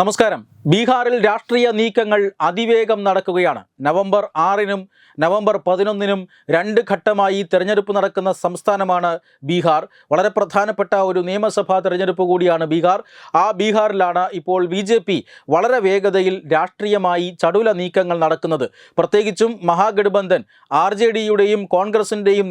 നമസ്കാരം. ബീഹാറിൽ രാഷ്ട്രീയ നീക്കങ്ങൾ അതിവേഗം നടക്കുകയാണ്. നവംബർ ആറിനും നവംബർ പതിനൊന്നിനും രണ്ട് ഘട്ടമായി തെരഞ്ഞെടുപ്പ് നടക്കുന്ന സംസ്ഥാനമാണ് ബീഹാർ. വളരെ പ്രധാനപ്പെട്ട ഒരു നിയമസഭാ തെരഞ്ഞെടുപ്പ് കൂടിയാണ് ബീഹാർ. ആ ബീഹാറിലാണ് ഇപ്പോൾ ബി വളരെ വേഗതയിൽ രാഷ്ട്രീയമായി ചടുല നീക്കങ്ങൾ നടക്കുന്നത്. പ്രത്യേകിച്ചും മഹാഗഠബന്ധൻ ആർ ജെ ഡിയുടെയും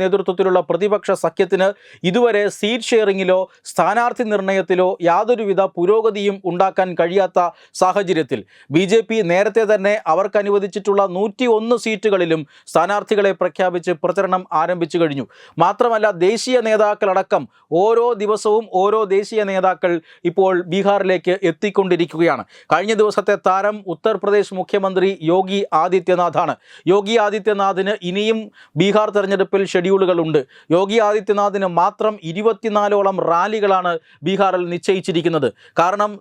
നേതൃത്വത്തിലുള്ള പ്രതിപക്ഷ സഖ്യത്തിന് ഇതുവരെ സീറ്റ് ഷെയറിങ്ങിലോ സ്ഥാനാർത്ഥി നിർണയത്തിലോ യാതൊരുവിധ പുരോഗതിയും ഉണ്ടാക്കാൻ കഴിയാത്ത സാഹചര്യത്തിൽ. ബി ജെ പി നേരത്തെ തന്നെ അവർക്ക് അനുവദിച്ചിട്ടുള്ള നൂറ്റി ഒന്ന് സീറ്റുകളിലും സ്ഥാനാർത്ഥികളെ പ്രഖ്യാപിച്ച് പ്രചരണം ആരംഭിച്ചു കഴിഞ്ഞു. മാത്രമല്ല ദേശീയ നേതാക്കളടക്കം ഓരോ ദിവസവും ഓരോ ദേശീയ നേതാക്കൾ ഇപ്പോൾ ബീഹാറിലേക്ക് എത്തിക്കൊണ്ടിരിക്കുകയാണ്. കഴിഞ്ഞ ദിവസത്തെ താരം ഉത്തർപ്രദേശ് മുഖ്യമന്ത്രി യോഗി ആദിത്യനാഥാണ്. യോഗി ആദിത്യനാഥിന് ഇനിയും ബീഹാർ തെരഞ്ഞെടുപ്പിൽ ഷെഡ്യൂളുകളുണ്ട്. യോഗി ആദിത്യനാഥിന് മാത്രം ഇരുപത്തിനാലോളം റാലികളാണ് ബീഹാറിൽ നിശ്ചയിച്ചിരിക്കുന്നത്. കാരണം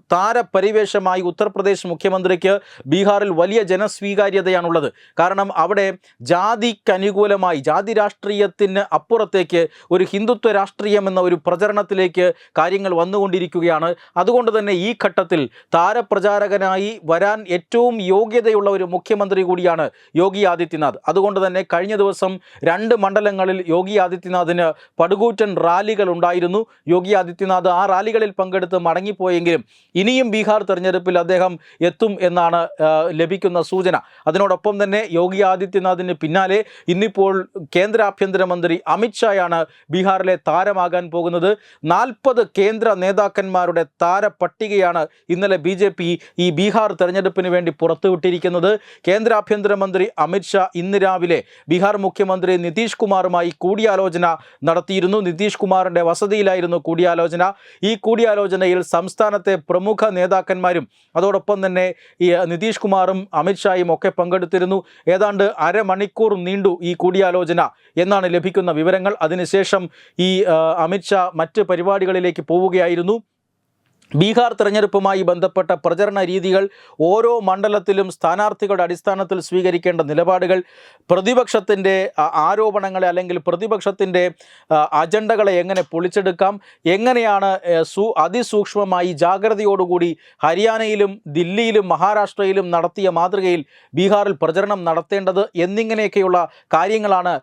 താരപരിവേഷമായി ഉത്തർപ്രദേശ് മുഖ്യമന്ത്രിക്ക് ബീഹാറിൽ വലിയ ജനസ്വീകാര്യതയാണുള്ളത്. കാരണം അവിടെ ജാതിക്കനുകൂലമായി ജാതി രാഷ്ട്രീയത്തിന് അപ്പുറത്തേക്ക് ഒരു ഹിന്ദുത്വ രാഷ്ട്രീയം എന്ന ഒരു പ്രചരണത്തിലേക്ക് കാര്യങ്ങൾ വന്നുകൊണ്ടിരിക്കുകയാണ്. അതുകൊണ്ട് തന്നെ ഈ ഘട്ടത്തിൽ താരപ്രചാരകനായി വരാൻ ഏറ്റവും യോഗ്യതയുള്ള ഒരു മുഖ്യമന്ത്രി കൂടിയാണ് യോഗി ആദിത്യനാഥ്. അതുകൊണ്ട് തന്നെ കഴിഞ്ഞ ദിവസം രണ്ട് മണ്ഡലങ്ങളിൽ യോഗി ആദിത്യനാഥിന് പടുകൂറ്റൻ റാലികൾ ഉണ്ടായിരുന്നു. യോഗി ആദിത്യനാഥ് ആ റാലികളിൽ പങ്കെടുത്ത് മടങ്ങിപ്പോയെങ്കിലും ഇനിയും ബീഹാർ തെരഞ്ഞെടുപ്പിൽ അദ്ദേഹം എത്തും എന്നാണ് ലഭിക്കുന്ന സൂചന. അതിനോടൊപ്പം തന്നെ യോഗി ആദിത്യനാഥിന് പിന്നാലെ ഇന്നിപ്പോൾ കേന്ദ്ര ആഭ്യന്തരമന്ത്രി അമിത്ഷായാണ് ബീഹാറിലെ താരമാകാൻ പോകുന്നത്. നാൽപ്പത് കേന്ദ്ര നേതാക്കന്മാരുടെ താര പട്ടികയാണ് ഇന്നലെ ബി ഈ ബീഹാർ തെരഞ്ഞെടുപ്പിന് വേണ്ടി പുറത്തുവിട്ടിരിക്കുന്നത്. കേന്ദ്ര ആഭ്യന്തരമന്ത്രി അമിത്ഷാ ഇന്ന് രാവിലെ ബീഹാർ മുഖ്യമന്ത്രി നിതീഷ് കുമാറുമായി കൂടിയാലോചന നടത്തിയിരുന്നു. നിതീഷ് കുമാറിന്റെ വസതിയിലായിരുന്നു കൂടിയാലോചന. ഈ കൂടിയാലോചനയിൽ സംസ്ഥാനത്തെ പ്രമുഖ നേതാക്കന്മാരും അതോടൊപ്പം തന്നെ ഈ നിതീഷ് കുമാറും അമിത്ഷായും ഒക്കെ പങ്കെടുത്തിരുന്നു. ഏതാണ്ട് അരമണിക്കൂർ നീണ്ടു ഈ കൂടിയാലോചന എന്നാണ് ലഭിക്കുന്ന വിവരങ്ങൾ. അതിനുശേഷം ഈ അമിത്ഷാ മറ്റ് പരിപാടികളിലേക്ക് പോവുകയായിരുന്നു. ബീഹാർ തെരഞ്ഞെടുപ്പുമായി ബന്ധപ്പെട്ട പ്രചരണ രീതികൾ ഓരോ മണ്ഡലത്തിലും സ്ഥാനാർത്ഥികളുടെ അടിസ്ഥാനത്തിൽ സ്വീകരിക്കേണ്ട നിലപാടുകൾ പ്രതിപക്ഷത്തിന്റെ ആരോപണങ്ങളെ അല്ലെങ്കിൽ പ്രതിപക്ഷത്തിന്റെ അജണ്ടകളെ എങ്ങനെ പൊളിച്ചെടുക്കാം എങ്ങനെയാണ് സൂ അതിസൂക്ഷ്മമായി ജാഗ്രതയോടുകൂടി ഹരിയാനയിലും ദില്ലിയിലും മഹാരാഷ്ട്രയിലും നടത്തിയ മാതൃകയിൽ ബീഹാറിൽ പ്രചരണം നടത്തേണ്ടത് എന്നിങ്ങനെയൊക്കെയുള്ള കാര്യങ്ങളാണ്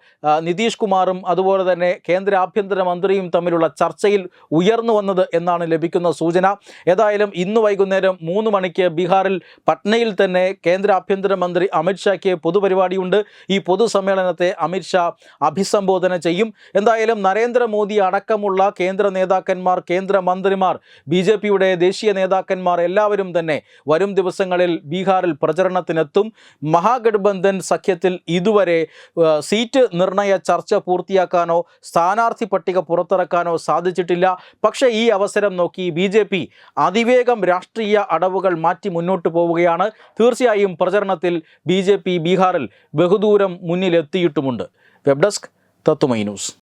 നിതീഷ് കുമാറും അതുപോലെ തന്നെ കേന്ദ്ര ആഭ്യന്തര മന്ത്രിയും തമ്മിലുള്ള ചർച്ചയിൽ ഉയർന്നു വന്നത് എന്നാണ് ലഭിക്കുന്ന സൂചന. ഏതായാലും ഇന്ന് വൈകുന്നേരം മൂന്ന് മണിക്ക് ബീഹാറിൽ പട്നയിൽ തന്നെ കേന്ദ്ര ആഭ്യന്തരമന്ത്രി അമിത്ഷായ്ക്ക് പൊതുപരിപാടിയുണ്ട്. ഈ പൊതുസമ്മേളനത്തെ അമിത്ഷാ അഭിസംബോധന ചെയ്യും. എന്തായാലും നരേന്ദ്രമോദി അടക്കമുള്ള കേന്ദ്ര നേതാക്കന്മാർ കേന്ദ്ര മന്ത്രിമാർ ബി ജെ പിയുടെ ദേശീയ നേതാക്കന്മാർ എല്ലാവരും തന്നെ വരും ദിവസങ്ങളിൽ ബീഹാറിൽ പ്രചരണത്തിനെത്തും. മഹാഗഠബന്ധൻ സഖ്യത്തിൽ ഇതുവരെ സീറ്റ് നിർണയ ചർച്ച പൂർത്തിയാക്കാനോ സ്ഥാനാർത്ഥി പട്ടിക പുറത്തിറക്കാനോ സാധിച്ചിട്ടില്ല. പക്ഷേ ഈ അവസരം നോക്കി ബി ജെ പി അതിവേഗം രാഷ്ട്രീയ അടവുകൾ മാറ്റി മുന്നോട്ട് പോവുകയാണ്. തീർച്ചയായും പ്രചരണത്തിൽ ബി ബീഹാറിൽ ബഹുദൂരം മുന്നിലെത്തിയിട്ടുമുണ്ട്. Web desk Tatwamayi news.